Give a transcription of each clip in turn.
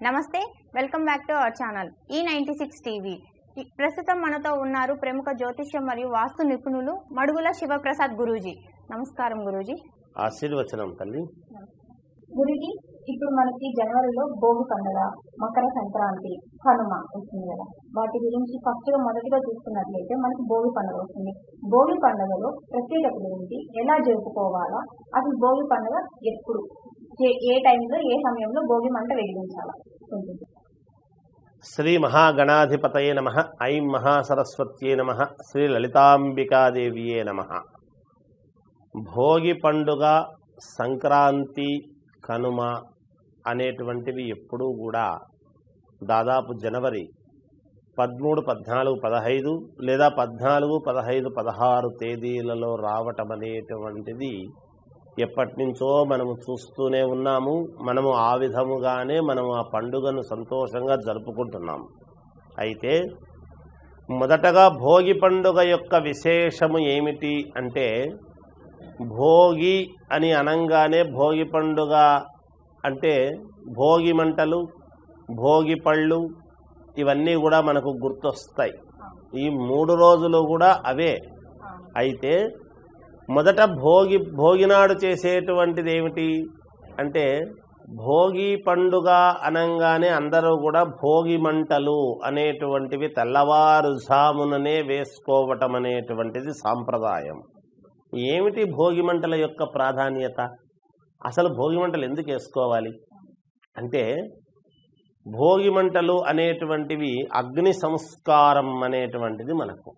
నమస్తే welcome back to our channel ఈ ninety six TV ప్రస్తుతం మనతో ఉన్నారు ప్రముఖ జ్యోతిష్యం మరియు వాస్తు నిపుణులు మడుగుల శివప్రసాద్ గురూజీ. నమస్కారం గురూజీ. ఆశీర్వచనం తల్లి. గురికి ఇప్పుడు మనకి జనవరిలో భోగి పండుగ మకర సంక్రాంతి కనుమ వస్తుంది కదా. వాటి గురించి ఫస్ట్గా మొదటిగా చూసుకున్నట్లయితే మనకి భోగి పండుగ వస్తుంది. భోగి పండుగలో ప్రత్యేకత ఏంటి ఎలా జరుపుకోవాలా? అసలు భోగి పండుగ ఎప్పుడు ఏ- టైంలో ఏ సమయంలో భోగి మంట వెలిగించాలి. శ్రీ మహాగణాధిపతయే నమ. ఐం మహాసరస్వత్యే నమ. శ్రీ లలితాంబికాదేవియే నమ. భోగి పండుగ సంక్రాంతి కనుమ అనేటువంటివి ఎప్పుడూ కూడా దాదాపు జనవరి పదమూడు పద్నాలుగు పదహైదు లేదా పద్నాలుగు పదహైదు పదహారు తేదీలలో రావటం అనేటువంటిది ఎప్పటి నుంచో మనము చూస్తూనే ఉన్నాము. మనము ఆ విధముగానే మనము ఆ పండుగను సంతోషంగా జరుపుకుంటున్నాము. అయితే మొదటగా భోగి పండుగ యొక్క విశేషము ఏమిటి అంటే భోగి అని అనంగానే భోగి పండుగ అంటే భోగి మంటలు భోగి పళ్ళు ఇవన్నీ కూడా మనకు గుర్తొస్తాయి. ఈ మూడు రోజులు కూడా అవే. అయితే మొదట భోగి భోగినాడు చేసేటువంటిది ఏమిటి అంటే భోగి పండుగ అనంగానే అందరూ కూడా భోగి మంటలు అనేటువంటివి తెల్లవారుజాముననే వేసుకోవటం అనేటువంటిది సాంప్రదాయం. ఏమిటి భోగి మంటల యొక్క ప్రాధాన్యత? అసలు భోగి మంటలు ఎందుకు వేసుకోవాలి? అంటే భోగి మంటలు అనేటువంటివి అగ్ని సంస్కారం అనేటువంటిది మనకు.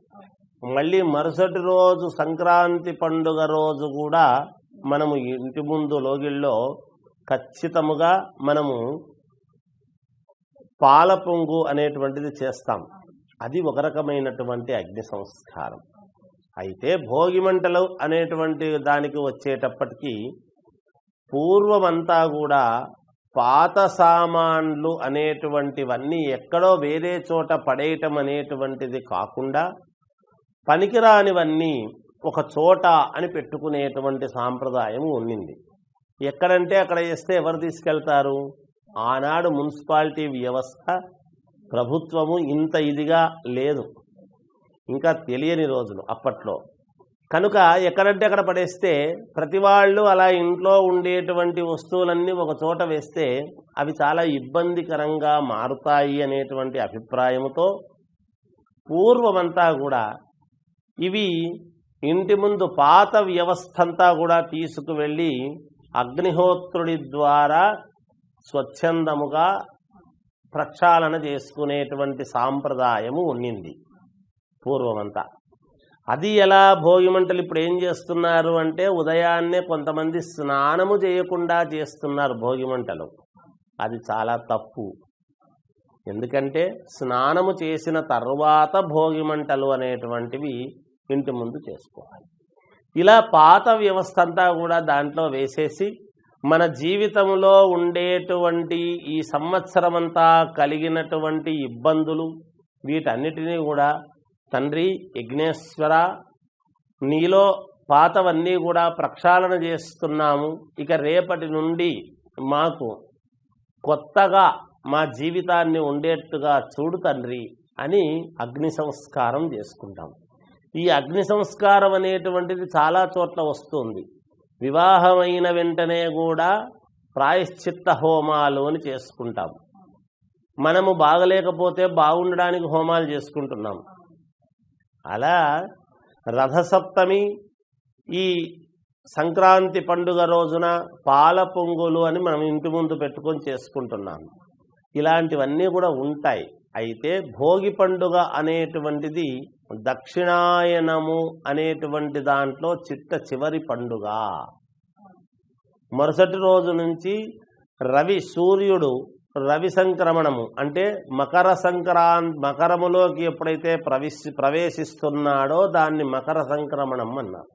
మళ్ళీ మరుసటి రోజు సంక్రాంతి పండుగ రోజు కూడా మనము ఇంటి ముందు లోగిల్లో ఖచ్చితముగా మనము పాల పొంగు అనేటువంటిది చేస్తాం. అది ఒక రకమైనటువంటి అగ్ని సంస్కారం. అయితే భోగి మంటలు అనేటువంటి దానికి వచ్చేటప్పటికీ పూర్వమంతా కూడా పాత సామాన్లు అనేటువంటివన్నీ ఎక్కడో వేరే చోట పడేయటం అనేటువంటిది కాకుండా పనికిరానివన్నీ ఒక చోట అని పెట్టుకునేటువంటి సాంప్రదాయం ఉండింది ఎక్కడంటే అక్కడ వేస్తే ఎవరు తీసుకెళ్తారు? ఆనాడు మున్సిపాలిటీ వ్యవస్థ ప్రభుత్వము ఇంత ఇదిగా లేదు. ఇంకా తెలియని రోజులు అప్పట్లో. కనుక ఎక్కడంటే అక్కడ పడేస్తే ప్రతి వాళ్ళు అలా ఇంట్లో ఉండేటువంటి వస్తువులన్నీ ఒక చోట వేస్తే అవి చాలా ఇబ్బందికరంగా మారుతాయి అనేటువంటి అభిప్రాయముతో పూర్వమంతా కూడా ఇవి ఇంటి ముందు పాత వ్యవస్థంతా కూడా తీసుకువెళ్ళి అగ్నిహోత్రుడి ద్వారా స్వచ్ఛందముగా ప్రక్షాళన చేసుకునేటువంటి సాంప్రదాయము ఉండింది పూర్వమంతా. అది ఎలా భోగిమంటలు ఇప్పుడు ఏం చేస్తున్నారు అంటే ఉదయాన్నే కొంతమంది స్నానము చేయకుండా చేస్తున్నారు భోగిమంటలు. అది చాలా తప్పు. ఎందుకంటే స్నానము చేసిన తర్వాత భోగి మంటలు అనేటువంటివి ఇంటి ముందు చేసుకోవాలి. ఇలా పాత వ్యవస్థ అంతా కూడా దాంట్లో వేసేసి మన జీవితంలో ఉండేటువంటి ఈ సంవత్సరం అంతా కలిగినటువంటి ఇబ్బందులు వీటన్నిటినీ కూడా తండ్రి యజ్ఞేశ్వర నీలో పాతవన్నీ కూడా ప్రక్షాళన చేస్తున్నాము. ఇక రేపటి నుండి మాకు కొత్తగా మా జీవితాన్ని ఉండేట్టుగా చూడు తండ్రి అని అగ్ని సంస్కారం చేసుకుంటాం. ఈ అగ్ని సంస్కారం అనేటువంటిది చాలా చోట్ల వస్తుంది. వివాహమైన వెంటనే కూడా ప్రాయశ్చిత్త హోమాలు అని చేసుకుంటాం. మనము బాగలేకపోతే బాగుండడానికి హోమాలు చేసుకుంటున్నాం. అలా రథసప్తమి ఈ సంక్రాంతి పండుగ రోజున పాల పొంగులు అని మనం ఇంటి ముందు పెట్టుకొని చేసుకుంటున్నాం. ఇలాంటివన్నీ కూడా ఉంటాయి. అయితే భోగి పండుగ అనేటువంటిది దక్షిణాయనము అనేటువంటి దాంట్లో చిట్ట చివరి పండుగ. మరుసటి రోజు నుంచి రవి సూర్యుడు రవి సంక్రమణము అంటే మకర సంక్రాంతి మకరములోకి ఎప్పుడైతే ప్రవేశి ప్రవేశిస్తున్నాడో దాన్ని మకర సంక్రమణం అన్నారు.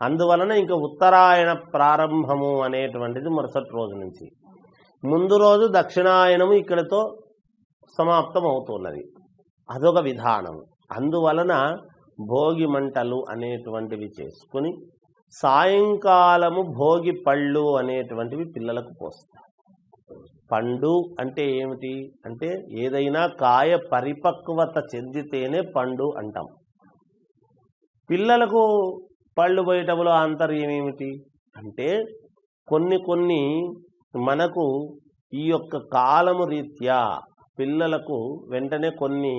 అందువలన ఇంకా ఉత్తరాయణ ప్రారంభము అనేటువంటిది మరుసటి రోజు నుంచి. ముందు రోజు దక్షిణాయనము ఇక్కడితో సమాప్తం అవుతున్నది అదొక విధానం అందువలన భోగి మంటలు అనేటువంటివి చేసుకుని సాయంకాలము భోగి పళ్ళు అనేటువంటివి పిల్లలకు పోస్తారు పండు అంటే ఏమిటి? అంటే ఏదైనా కాయ పరిపక్వత చెందితేనే పండు అంటాం. పిల్లలకు పళ్ళు పోయేటప్పుడు ఆంతర్యం ఏమిటి అంటే కొన్ని కొన్ని మనకు ఈ యొక్క కాలము రీత్యా పిల్లలకు వెంటనే కొన్ని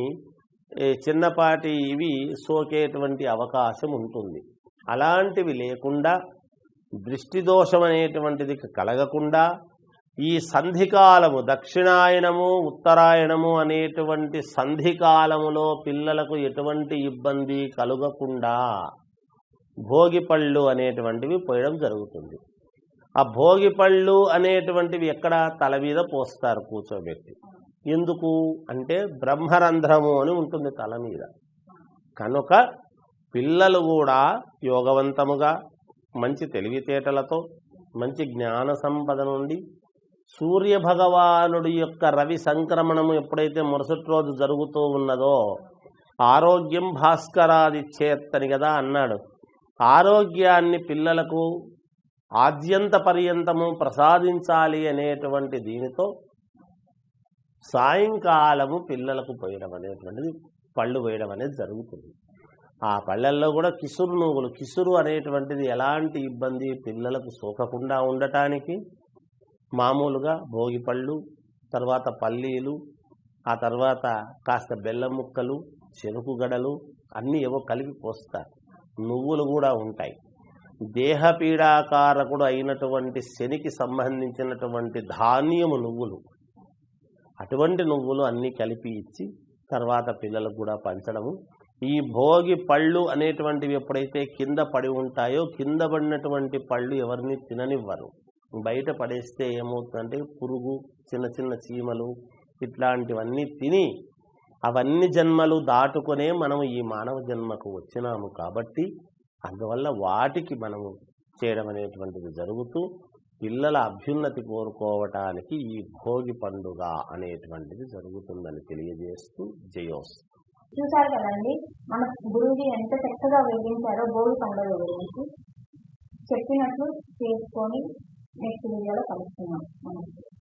చిన్నపాటి ఇవి సోకేటువంటి అవకాశం ఉంటుంది. అలాంటివి లేకుండా దృష్టి దోషం అనేటువంటిది కలగకుండా ఈ సంధికాలము దక్షిణాయనము ఉత్తరాయణము అనేటువంటి సంధికాలములో పిల్లలకు ఎటువంటి ఇబ్బంది కలుగకుండా భోగిపళ్ళు అనేటువంటివి పోయడం జరుగుతుంది. ఆ భోగి పళ్ళు అనేటువంటివి ఎక్కడ తల మీద పోస్తారు కూర్చోబెట్టి. ఎందుకు? అంటే బ్రహ్మరంధ్రము అని ఉంటుంది తల మీద. కనుక పిల్లలు కూడా యోగవంతముగా మంచి తెలివితేటలతో మంచి జ్ఞాన సంపద నుండి సూర్య భగవానుడి యొక్క రవి సంక్రమణము ఎప్పుడైతే మరుసటి రోజు జరుగుతూ ఉన్నదో ఆరోగ్యం భాస్కరాది చేత్తని కదా అన్నాడు. ఆరోగ్యాన్ని పిల్లలకు ఆద్యంత పర్యంతము ప్రసాదించాలి అనేటువంటి దీనితో సాయంకాలము పిల్లలకు పోయడం అనేటువంటిది పళ్ళు వేయడం అనేది జరుగుతుంది. ఆ పళ్ళల్లో కూడా కిసురు నువ్వులు కిసురు అనేటువంటిది ఎలాంటి ఇబ్బంది పిల్లలకు సోకకుండా ఉండటానికి? మామూలుగా భోగి పళ్ళు తర్వాత పల్లీలు ఆ తర్వాత కాస్త బెల్లం ముక్కలు చెరుకు గడలు అన్నీ ఏవో కలిపి పోస్తారు. నువ్వులు కూడా ఉంటాయి. దేహపీడాకారకుడు అయినటువంటి శనికి సంబంధించినటువంటి ధాన్యము నువ్వులు. అటువంటి నువ్వులు అన్నీ కలిపి ఇచ్చి తర్వాత పిల్లలకు కూడా పంచడము. ఈ భోగి పళ్ళు అనేటువంటివి ఎప్పుడైతే కింద పడి ఉంటాయో కింద పడినటువంటి పళ్ళు ఎవరిని తిననివ్వరు. బయట పడేస్తే ఏమవుతుందంటే పురుగు చిన్న చిన్న చీమలు ఇట్లాంటివన్నీ తిని అవన్నీ జన్మలు దాటుకునే మనం ఈ మానవ జన్మకు వచ్చినాము కాబట్టి అందువల్ల వాటికి మనము చేయడం అనేటువంటిది జరుగుతూ పిల్లల అభ్యున్నతి కోరుకోవటానికి ఈ భోగి పండుగ అనేటువంటిది జరుగుతుందని తెలియజేస్తూ జయోస్తు. చూసారు కదండి మన గురువుజీ ఎంత చక్కగా వివరించారో భోగి పండుగ గురించి. చెప్పినట్లు చేసుకొని నెక్స్ట్ వీడియోలో కలుస్తున్నాం